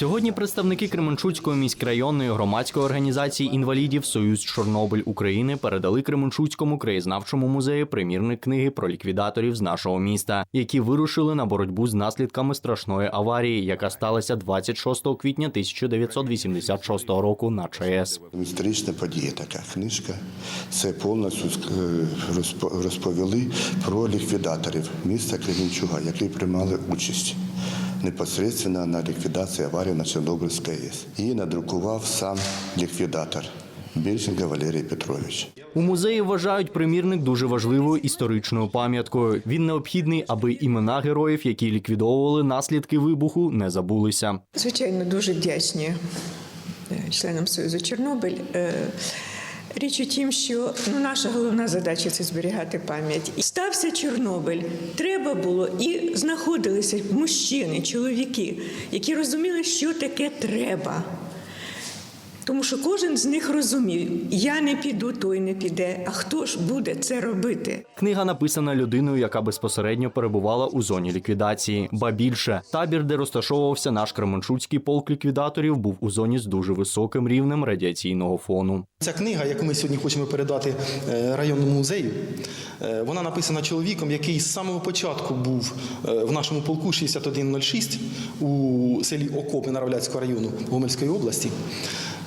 Сьогодні представники Кременчуцької міськрайонної громадської організації інвалідів Союз Чорнобиль України передали Кременчуцькому краєзнавчому музею примірник книги про ліквідаторів з нашого міста, які вирушили на боротьбу з наслідками страшної аварії, яка сталася 26 квітня 1986 року на ЧАЕС. Історична подія така книжка. Це повністю е, розповіли про ліквідаторів міста Кременчуга, які приймали участь непосередньо на ліквідації аварії на Чорнобильській АЕС. Її надрукував сам ліквідатор Більченко Валерій Петрович. У музеї вважають примірник дуже важливою історичною пам'яткою. Він необхідний, аби імена героїв, які ліквідовували наслідки вибуху, не забулися. Звичайно, дуже вдячні е, членам Союзу Чорнобиль. Річ у тім, що ну, наша головна задача це зберігати пам'ять. Стався Чорнобиль. Треба було і знаходилися мужчини, чоловіки, які розуміли, що таке треба. Тому що кожен з них розумів, я не піду, той не піде. А хто ж буде це робити? Книга написана людиною, яка безпосередньо перебувала у зоні ліквідації. Ба більше табір, де розташовувався наш Кременчуцький полк ліквідаторів, був у зоні з дуже високим рівнем радіаційного фону. Ця книга, яку ми сьогодні хочемо передати е, районному музею, е, вона написана чоловіком, який з самого початку був е, в нашому полку 6106 у селі Окопи Наравляцького району Гомельської області.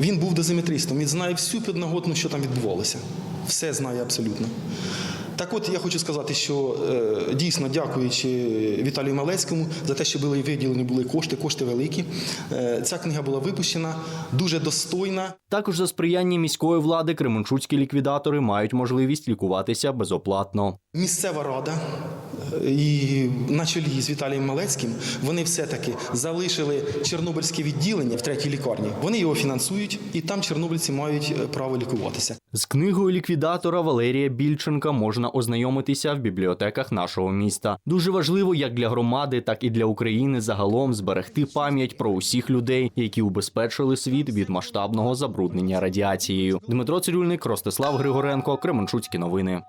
Він був дозиметристом, він знає всю підноготну, що там відбувалося. Все знає абсолютно. Так от я хочу сказати, що е, дійсно дякуючи Віталію Малецькому за те, що були виділені були кошти, кошти великі. Е, ця книга була випущена, дуже достойна. Також за сприяння міської влади кременчуцькі ліквідатори мають можливість лікуватися безоплатно. Місцева рада і на чолі з Віталієм Малецьким вони все-таки залишили Чорнобильське відділення в третій лікарні. Вони його фінансують, і там чорнобильці мають е, право лікуватися. З книгою ліквідатора Валерія Більченка можна ознайомитися в бібліотеках нашого міста. Дуже важливо як для громади, так і для України загалом зберегти пам'ять про усіх людей, які убезпечили світ від масштабного забруднення радіацією. Дмитро Цирюльник, Ростислав Григоренко, Кременчуцькі новини.